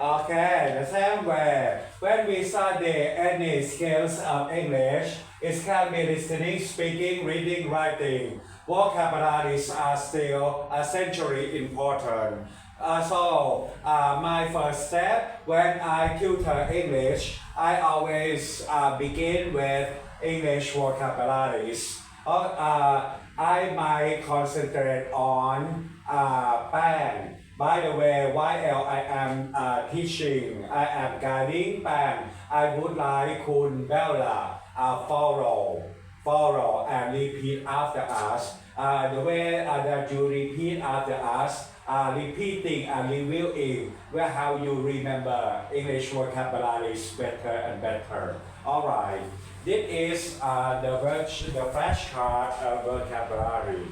Okay, the same way. When we study any skills of English, it can be listening, speaking, reading, writing. Vocabularies are still essentially important. Uh, so, uh, my first step when I tutor English, I always uh, begin with English vocabularies. Uh, uh, I might concentrate on uh, Pan. By the way, while I am uh, teaching, I am guiding Pan. I would like Kun Bella uh, follow, follow and repeat after us. Uh, the way uh, that you repeat after us, uh, repeating and reviewing will how you remember English vocabularies better and better. All right. This is uh, the, the flashcard of vocabulary.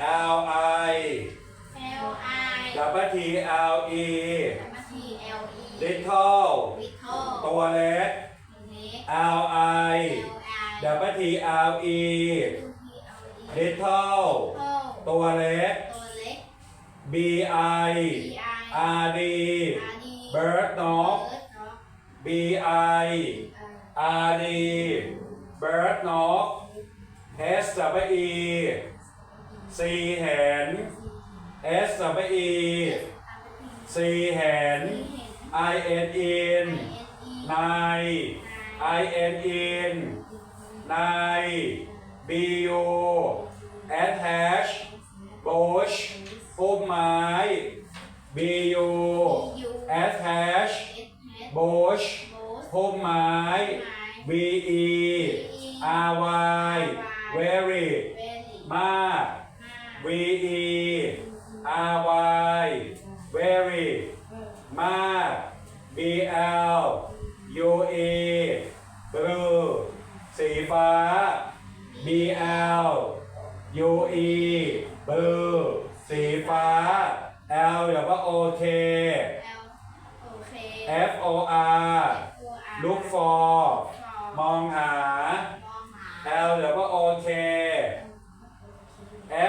L I L I W T L E T L E little วิทอตัวเล็ก เล็ก L I L I W T L E T L E little โตตัวเล็ก ตัวเล็ก B I B I R D อาดี bird นกเบิร์ด B I R D bird นก S W E สีเห็น S W E สีเห็น I N in นาย I N in นาย B U attach bush พุ่มไม้ B U attach bush พุ่มไม้ V E R Y very มาก V E R Y very มาก B L U E blue สีฟ้า B L U E blue สีฟ้า L เดี๋ยวก็ O K F O R look for มองหา L เดี๋ยวก็ O K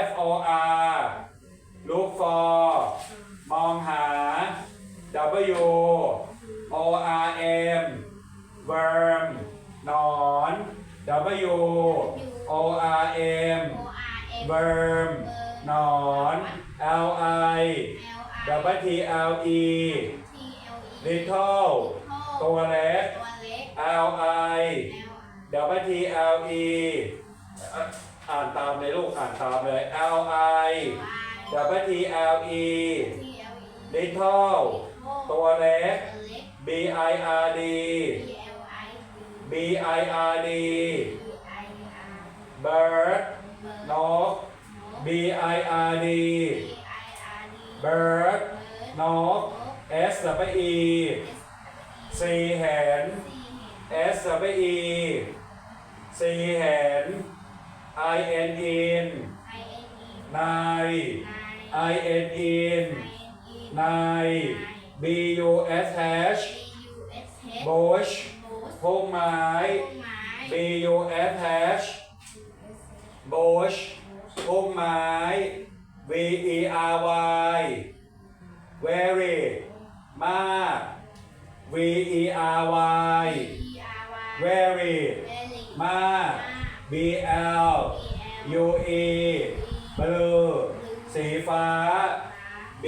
F O R look for มองหา W O R M worm หนอน W O R M worm หนอน L I W T L E little ตัวเล็ก L I W T L E อ่านตามเลยลูกอ่านตามเลย L I W T L E little ตัวเล็ก B I R D B I R D bird นก B I R D bird นก S W E สีเห็น S W E สีเห็น I N in นาย I N in นาย B U S H bush พุ่มไม้ B U S H bush พุ่มไม้ V E R Y very มาก V E R Y very มาก B L U E blue สีฟ้า B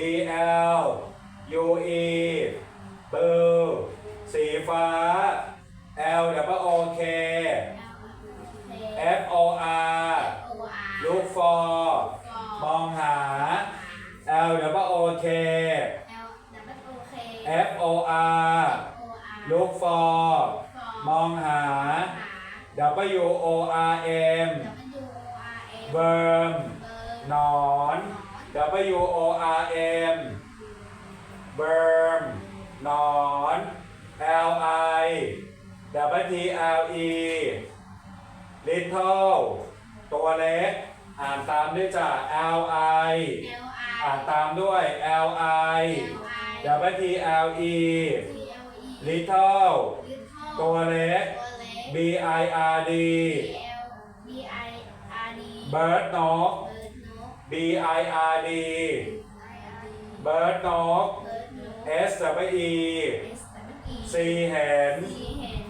L U E blue สีฟ้า L W O K F O R look for มองหา L W O K F O R look for มองหา W O R M worm นอน W O R M worm นอน L I W T L E little ตัวเล็ก อ่านตามด้วยจ้ะ L I อ่านตามด้วย L I W T L E little ตัวเล็ก B I R D bird นก B I R D bird นกเบิร์ดนก S W E S W E C เห็น C เห็น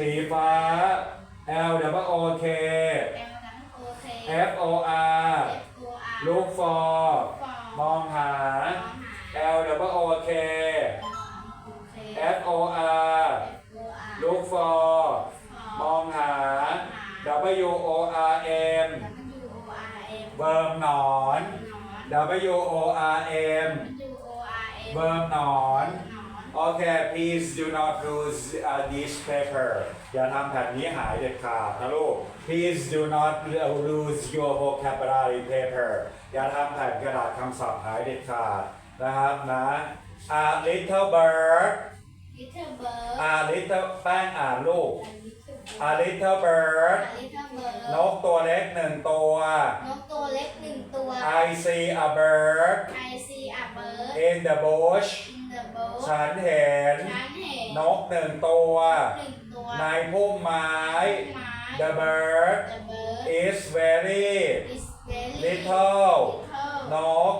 สีฟ้า L W O K F O R look for มองหา L W O K F O R look for มองหา W O R M เวิร์มหนอน W O R M เวิร์มหนอนโอเค please do not lose uh, this paper อย่าทำแผ่นนี้หายเด็ดขาดนะลูก please do not lose your vocabulary paper อย่าทำแผ่นกระดาษคำศัพท์หายเด็ดขาดนะครับนะ a little bird a little แป้งอ่านลูก a little bird นกตัวเล็กหนึ่งตัว นกตัวเล็กหนึ่งตัว I see a bird I see a bird in the bush in the boat ฉันเห็นฉันเห็นนกหนึ่งตัว หนึ่งตัวในพุ่มไม้ ไม้ The bird The bird is very is very little น little กนก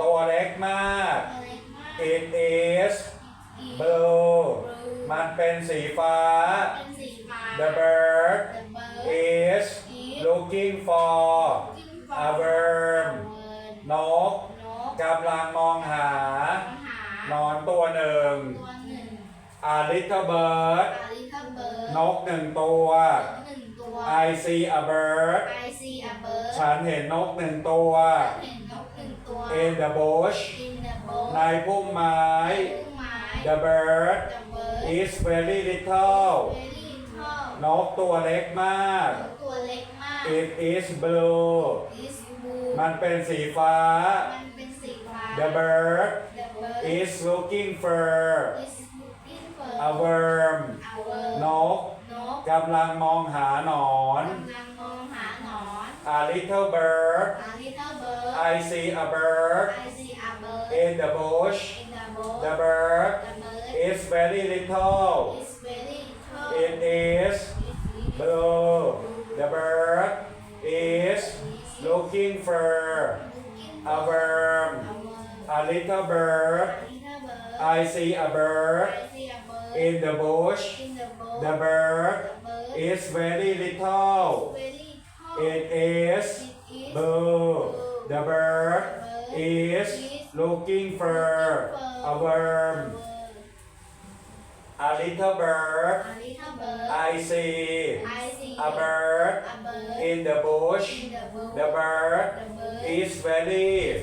ตัวเล็กมาก ตัวเล็กมาก It is is blue blue มันเป็นสีฟ้า เป็นสีฟ้า The bird The bird is looking for looking for a worm a worm นกนกกำลังมองหา หา นอนตัวหนึ่งตัวหนึ่ง A little bird a little bird นกหนึ่งตัว หนึ่งตัว I see a bird I see a bird ฉันเห็นนกหนึ่งตัว เห็นนกหนึ่งตัว In the bush in the boat ในพุ่มไม้ พุ่มไม้ The bird The bird is very little very little นกตัวเล็กมากนกตัวเล็กมาก It is blue is blue มันเป็นสีฟ้า มันเป็นสีฟ้า The bird The bird is looking for is looking for a worm a worm นก นก กำลังมองหาหนอน กำลังมองหาหนอน A little bird A little bird I see a bird I see a bird in the bush in the boat The bird The bird is very little is very little It is blue The bird is looking for a worm A little bird I see a bird in the bush. The bird is very little. It is blue. The bird is looking for a worm. A little bird I see a bird in the bush. The bird is very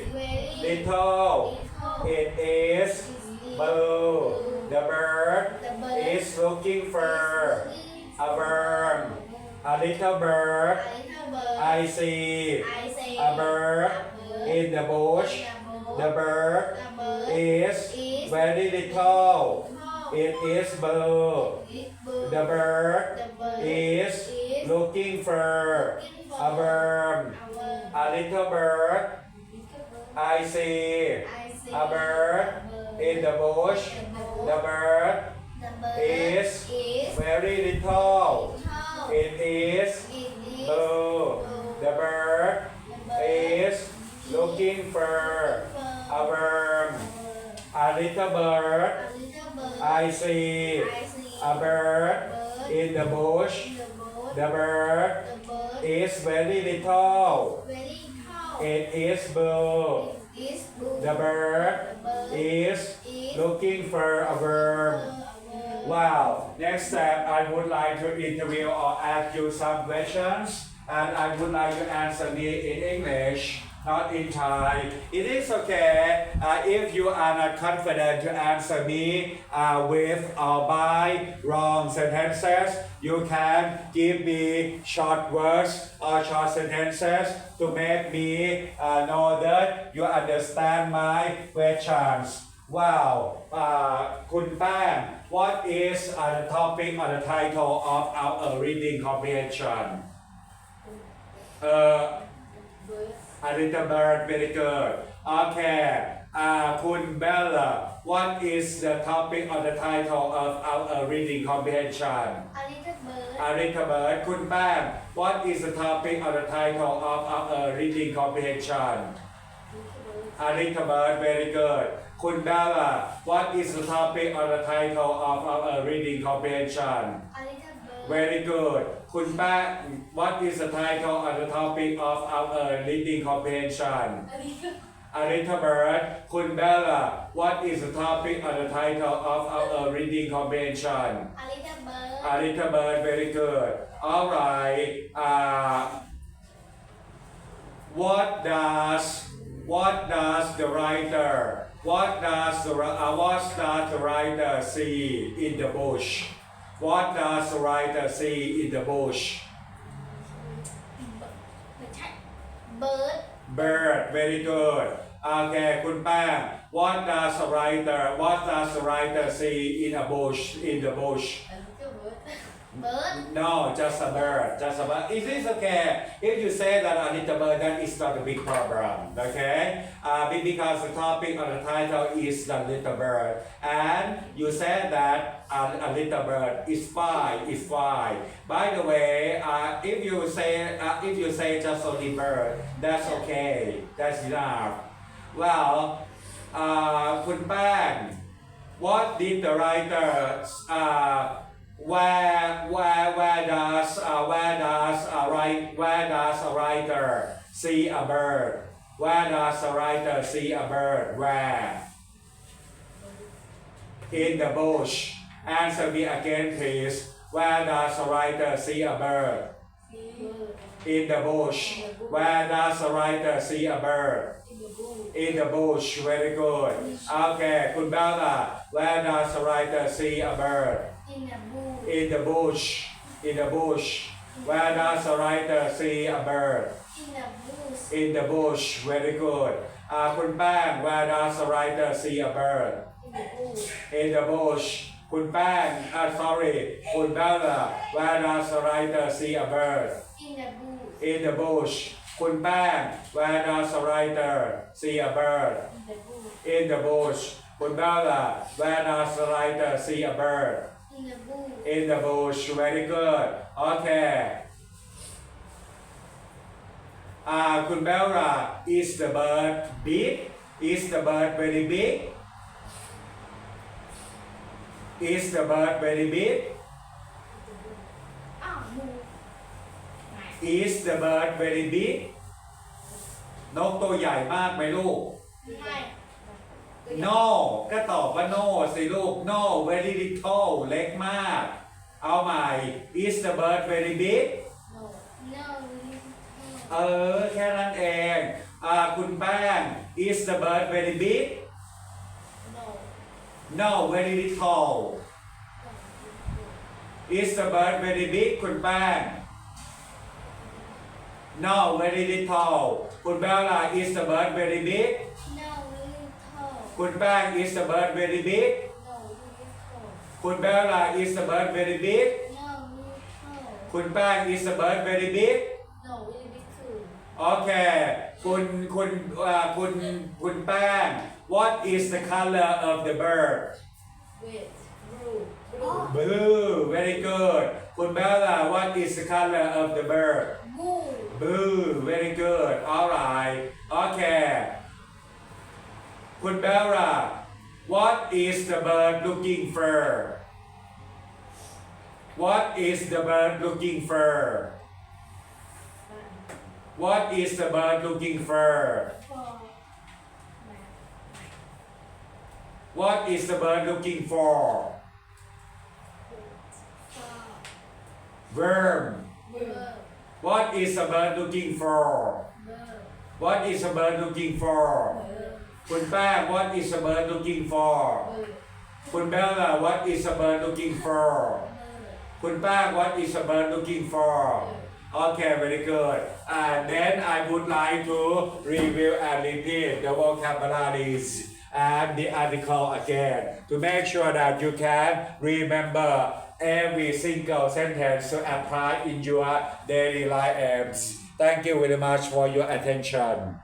little. It is blue The bird is looking for a worm. A little bird I see a bird in the bush. The bird is very little. It is blue. The bird is looking for a worm. A little bird I see a bird in the bush The bird is very little. It is blue. The bird is looking for a worm. A little bird I see. A bird in the bush The bird is very little. It is blue. The bird is looking for a verb. Wow. Next step, I would like to interview or ask you some questions, and I would like to answer me in English not in time. It is okay uh, if you are not confident to answer me uh, with or by wrong sentences. You can give me short words or short sentences to make me uh, know that you understand my questions. Wow, uh, Pan, what is uh, the topic or the title of our reading comprehension? Uh, Arita Barat, very good. Okay. Uh, Kun Bella, what is the topic or the title of our uh, reading comprehension? A little. Arita Barat. Kun Bam, what is the topic or the title of our uh, reading comprehension? Arita Barat, very good. Kun Bella, what is the topic or the title of our uh, reading comprehension? A Very good. คุณแป้ง what is the title or the topic of our reading comprehension? A little. A little bird. คุณ Bella, what is the topic or the title of our reading comprehension? A little bird. A little bird, very good. All right. Uh, what does what does the writer what does the ri- uh, what does the writer see in the bush? What does the writer see in the bush? ไม่ใช่ bird Bird, very good. Okay, คุณแป้ง What does the writer What does the writer see in a bush in the bush? bird. No, just a bird. Just a bird. Is this okay. If you say that a little bird, that is not a big problem. Okay? Uh, because the topic of the title is the little bird. And you said that a, a little bird is fine, is fine. By the way, uh, if you say uh, if you say just only bird, that's okay. That's enough. Well, uh, Kun Bang, what did the writer uh, where where where does uh, where does a write where does a writer see a bird? Where does a writer see a bird? Where? In the bush. Answer me again, please. Where does a writer see a bird? In the bush. Where does a writer see a bird? In the bush. Very good. Okay, good Belda. Where does the writer see a bird? In the bush. In the bush. In the bush. Where does the writer see a bird? In the bush. In the bush. Very good. Uh, Kun Bang, where does the writer see a bird? In the bush. In the bush. Kun Bang, uh, sorry, Kun Bella, where does the writer see a bird? In the bush. In the bush. Kun Bang, where does the writer see a bird? In the bush. In the bush. คุณเบลล่ะ where does a writer see a bird in the bush in the bush very good okay อ่าคุณเบลล่ะ is the bird big is the bird very big is the bird very big อ้าวมู is the bird very big นกตัวใหญ่มากไหมลูก ไม่ no ก็ตอบว่า no สิลูก no very little เล็กมาก เอาใหม่ is the bird very big no no เออ แค่นั้นเองอ่าคุณแป้ง is the bird very big no no very little is the bird very big คุณแป้ง no very little คุณแป้งล่ะ is the bird very big Could is the bird very big? No, Could is the bird very big? No, Could is the bird very big? No. Okay. Kun kun kun. What is the color of the bird? Blue. Blue. Very good. Kun what is the color of the bird? Blue. Blue. Very good. All right. Okay. Canberra, what is the bird looking for? What is the bird looking for? What is the bird looking for? What is the bird looking for? verb What is the bird looking for? What is the bird looking for? Kun Pa, what is a bird looking for? Kun what is a bird looking for? Kun Pa, what is a bird looking for? Okay, very good. And then I would like to review and repeat the vocabularies and uh, the article again to make sure that you can remember every single sentence to apply in your daily life. Thank you very much for your attention.